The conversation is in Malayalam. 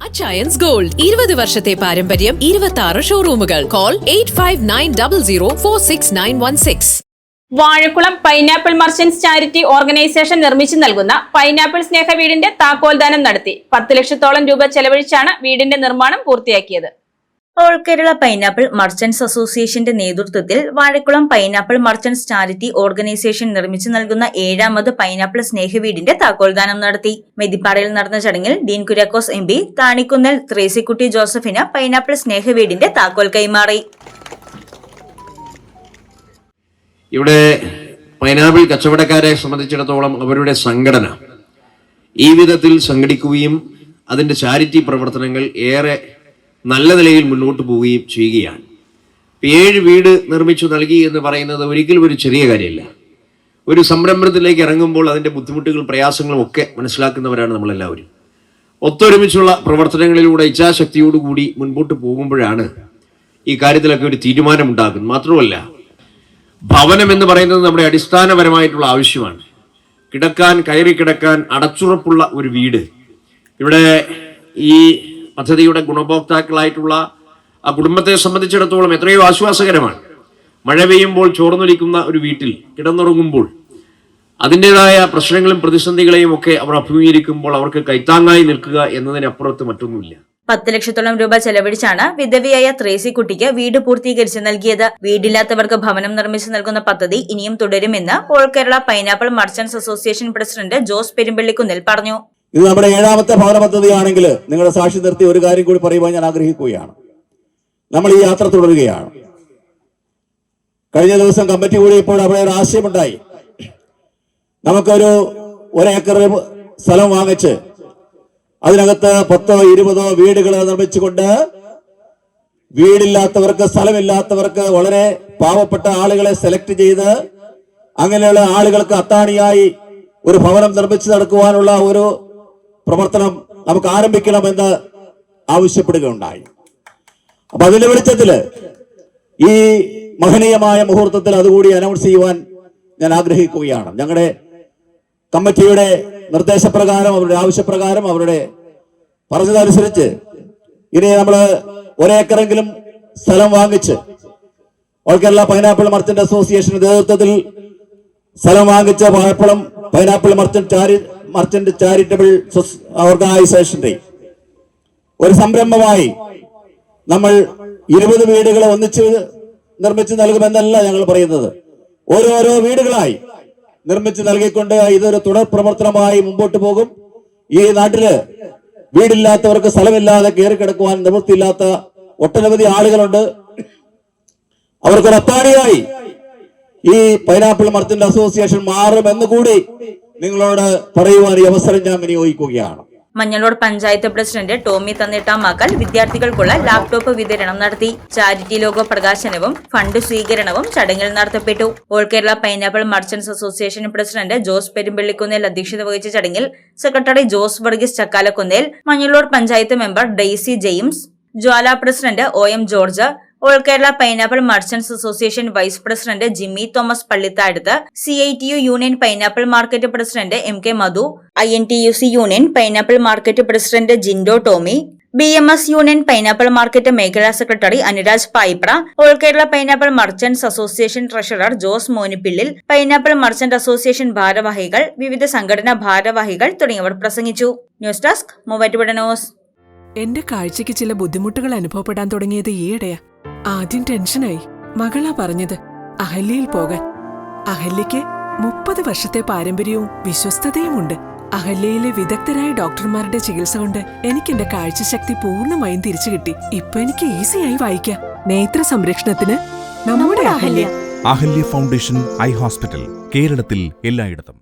അച്ചയൻസ് ഗോൾഡ് ഇരുപത് വർഷത്തെ പാരമ്പര്യം ഇരുപത്തി ആറ് ഷോറൂമുകൾ call eight five nine double zero four six nine one six Vazhakulam pineapple merchants charity organisation നിർമ്മിച്ചു നൽകുന്ന പൈനാപ്പിൾ സ്നേഹ വീടിന്റെ താക്കോൽദാനം നടത്തി. പത്ത് ലക്ഷത്തോളം രൂപ ചെലവഴിച്ചാണ് വീടിന്റെ നിർമ്മാണം പൂർത്തിയാക്കിയത്. ഓൾ കേരള പൈനാപ്പിൾ മർച്ചന്റ്സ് അസോസിയേഷന്റെ നേതൃത്വത്തിൽ Vazhakulam pineapple merchants charity organisation നിർമ്മിച്ചു നൽകുന്ന ഏഴാമത് പൈനാപ്പിൾ സ്നേഹവീടിന്റെ താക്കോൽദാനം നടത്തി. മെതിപ്പാറയിൽ നടന്ന ചടങ്ങിൽ ഡീൻ കുര്യാക്കോസ് എം പി താണിക്കുന്നൽ ത്രേസിക്കുട്ടി ജോസഫിന് പൈനാപ്പിൾ സ്നേഹവീടിന്റെ താക്കോൽ കൈമാറി. ഇവിടെ പൈനാപ്പിൾ കച്ചവടക്കാരെ സംബന്ധിച്ചിടത്തോളം അവരുടെ സംഘടന ഈ വിധത്തിൽ സംഘടിക്കുകയും അതിന്റെ ചാരിറ്റി പ്രവർത്തനങ്ങൾ ഏറെ നല്ല നിലയിൽ മുന്നോട്ട് പോവുകയും ചെയ്യുകയാണ്. ഏഴ് വീട് നിർമ്മിച്ചു നൽകി എന്ന് പറയുന്നത് ഒരിക്കലും ഒരു ചെറിയ കാര്യമല്ല. ഒരു സംരംഭത്തിലേക്ക് ഇറങ്ങുമ്പോൾ അതിന്റെ ബുദ്ധിമുട്ടുകളും പ്രയാസങ്ങളും ഒക്കെ മനസ്സിലാക്കുന്നവരാണ് നമ്മളെല്ലാവരും. ഒത്തൊരുമിച്ചുള്ള പ്രവർത്തനങ്ങളിലൂടെ ഇച്ഛാശക്തിയോടുകൂടി മുൻപോട്ട് പോകുമ്പോഴാണ് ഈ കാര്യത്തിലൊക്കെ ഒരു തീരുമാനമുണ്ടാക്കുന്നത് മാത്രമല്ല ഭവനം എന്ന് പറയുന്നത് നമ്മുടെ അടിസ്ഥാനപരമായിട്ടുള്ള ആവശ്യമാണ്. കിടക്കാൻ കയറി കിടക്കാൻ അടച്ചുറപ്പുള്ള ഒരു വീട്. ഇവിടെ ഈ പദ്ധതിയുടെ ഗുണഭോക്താക്കളായിട്ടുള്ള ആ കുടുംബത്തെ സംബന്ധിച്ചിടത്തോളം എത്രയോ ആശ്വാസകരമാണ്. മഴ പെയ്യുമ്പോൾ ചോർന്നൊലിക്കുന്ന ഒരു വീട്ടിൽ കിടന്നുറങ്ങുമ്പോൾ അതിന്റെതായ പ്രശ്നങ്ങളും പ്രതിസന്ധികളെയും ഒക്കെ അവർ അഭിമുഖീകരിക്കുമ്പോൾ അവർക്ക് കൈത്താങ്ങായി നിൽക്കുക എന്നതിനപ്പുറത്ത് മറ്റൊന്നുമില്ല. പത്ത് ലക്ഷത്തോളം രൂപ ചെലവഴിച്ചാണ് വിധവയായ ത്രേസിക്കുട്ടിക്ക് വീട് പൂർത്തീകരിച്ച് നൽകിയത്. വീടില്ലാത്തവർക്ക് ഭവനം നിർമ്മിച്ചു നൽകുന്ന പദ്ധതി ഇനിയും തുടരുമെന്ന് all Kerala pineapple merchants association president Jose Perumpallikunnil പറഞ്ഞു. ഇത് നമ്മുടെ ഏഴാമത്തെ ഭവന പദ്ധതിയാണെങ്കിൽ നിങ്ങളുടെ സാക്ഷി നിർത്തി ഒരു കാര്യം കൂടി പറയുവാൻ ഞാൻ ആഗ്രഹിക്കുകയാണ്. നമ്മൾ ഈ യാത്ര തുടരുകയാണ്. കഴിഞ്ഞ ദിവസം കമ്മിറ്റി കൂടിയപ്പോൾ അവിടെ ഒരു ആശയമുണ്ടായി. നമുക്കൊരു ഒരേക്കർ സ്ഥലം വാങ്ങിച്ച് അതിനകത്ത് പത്തോ ഇരുപതോ വീടുകൾ നിർമ്മിച്ചുകൊണ്ട് വീടില്ലാത്തവർക്ക് സ്ഥലമില്ലാത്തവർക്ക് വളരെ പാവപ്പെട്ട ആളുകളെ സെലക്ട് ചെയ്ത് അങ്ങനെയുള്ള ആളുകൾക്ക് അത്താണിയായി ഒരു ഭവനം നിർമ്മിച്ചു നടക്കുവാനുള്ള ഒരു പ്രവർത്തനം നമുക്ക് ആരംഭിക്കണമെന്ന് ആവശ്യപ്പെടുകയുണ്ടായി. അപ്പൊ അതിന്റെ വെളിച്ചത്തിൽ ഈ മഹനീയമായ മുഹൂർത്തത്തിൽ അതുകൂടി അനൗൺസ് ചെയ്യുവാൻ ഞാൻ ആഗ്രഹിക്കുകയാണ്. ഞങ്ങളുടെ കമ്മിറ്റിയുടെ നിർദ്ദേശപ്രകാരം അവരുടെ ആവശ്യപ്രകാരം അവരുടെ പറഞ്ഞതനുസരിച്ച് ഇനി നമ്മൾ ഒരേക്കറെങ്കിലും സ്ഥലം വാങ്ങിച്ച് all Kerala pineapple merchant association നേതൃത്വത്തിൽ സ്ഥലം വാങ്ങിച്ച വാഴപ്പളം പൈനാപ്പിൾ മർച്ചന്റ് മർച്ചന്റ് ചാരിറ്റബിൾ ഓർഗനൈസേഷന്റെ ഒരു സംരംഭമായി നമ്മൾ ഇരുപത് വീടുകൾ ഒന്നിച്ച് നിർമ്മിച്ചു നൽകുമെന്നല്ല ഞങ്ങൾ പറയുന്നത്. ഓരോരോ വീടുകളായി നിർമ്മിച്ചു നൽകിക്കൊണ്ട് ഇതൊരു തുടർ പ്രവർത്തനമായി മുമ്പോട്ട് പോകും. ഈ നാട്ടിൽ വീടില്ലാത്തവർക്ക് സ്ഥലമില്ലാതെ കയറി കിടക്കുവാൻ നിവൃത്തിയില്ലാത്ത ഒട്ടനവധി ആളുകളുണ്ട്. അവർക്കൊരു അത്താണിയായി ഈ പൈനാപ്പിൾ മർച്ചന്റ് അസോസിയേഷൻ മാറുമെന്ന് കൂടി നിങ്ങളോട് പറയുവാൻ ഈ അവസരം ഞാൻ വിനിയോഗിക്കുകയാണ്. മഞ്ഞളോട് പഞ്ചായത്ത് പ്രസിഡന്റ് ടോമി തന്നിട്ട മകൾ വിദ്യാർത്ഥികൾക്കുള്ള ലാപ്ടോപ്പ് വിതരണം നടത്തി. ചാരിറ്റി ലോഗോ പ്രകാശനവും ഫണ്ട് സ്വീകരണവും ചടങ്ങിൽ നടത്തപ്പെട്ടു. All Kerala pineapple merchants association president Jose Perumpallikunnel അധ്യക്ഷത വഹിച്ച ചടങ്ങിൽ secretary Jose Varghese Chakkalakunnel Manjalloor panchayat member Daisy James Jwala president O M George all Kerala pineapple merchants association vice president Jimmy Thomas Pallithazhathu C I T U union pineapple market president M K Madhu I N T U C union pineapple market president Jindo Tomy B M S union pineapple market മേഖലാ secretary Anuraj Payipra all Kerala pineapple merchants association treasurer Jose Monippillil pineapple merchant association ഭാരവാഹികൾ വിവിധ സംഘടനാ ഭാരവാഹികൾ തുടങ്ങിയവർ പ്രസംഗിച്ചു. ന്യൂസ് ഡെസ്ക് മൂവാറ്റുപുഴ എന്റെ കാഴ്ചയ്ക്ക് ചില ബുദ്ധിമുട്ടുകൾ അനുഭവപ്പെടാൻ തുടങ്ങിയത് ഈയിടെയാ. ആദ്യം ടെൻഷനായി. മകളാ പറഞ്ഞത് അഹല്യയിൽ പോകാൻ. അഹല്യയ്ക്ക് മുപ്പത് വർഷത്തെ പാരമ്പര്യവും വിശ്വസ്തതയുമുണ്ട്. അഹല്യയിലെ വിദഗ്ധരായ ഡോക്ടർമാരുടെ ചികിത്സ കൊണ്ട് എനിക്ക് എന്റെ കാഴ്ചശക്തി പൂർണമായും തിരിച്ചു കിട്ടി. ഇപ്പൊ എനിക്ക് ഈസിയായി വായിക്കാം. നേത്ര സംരക്ഷണത്തിന് നമ്മുടെ Ahalya. Ahalya foundation eye hospital കേരളത്തിൽ എല്ലായിടത്തും.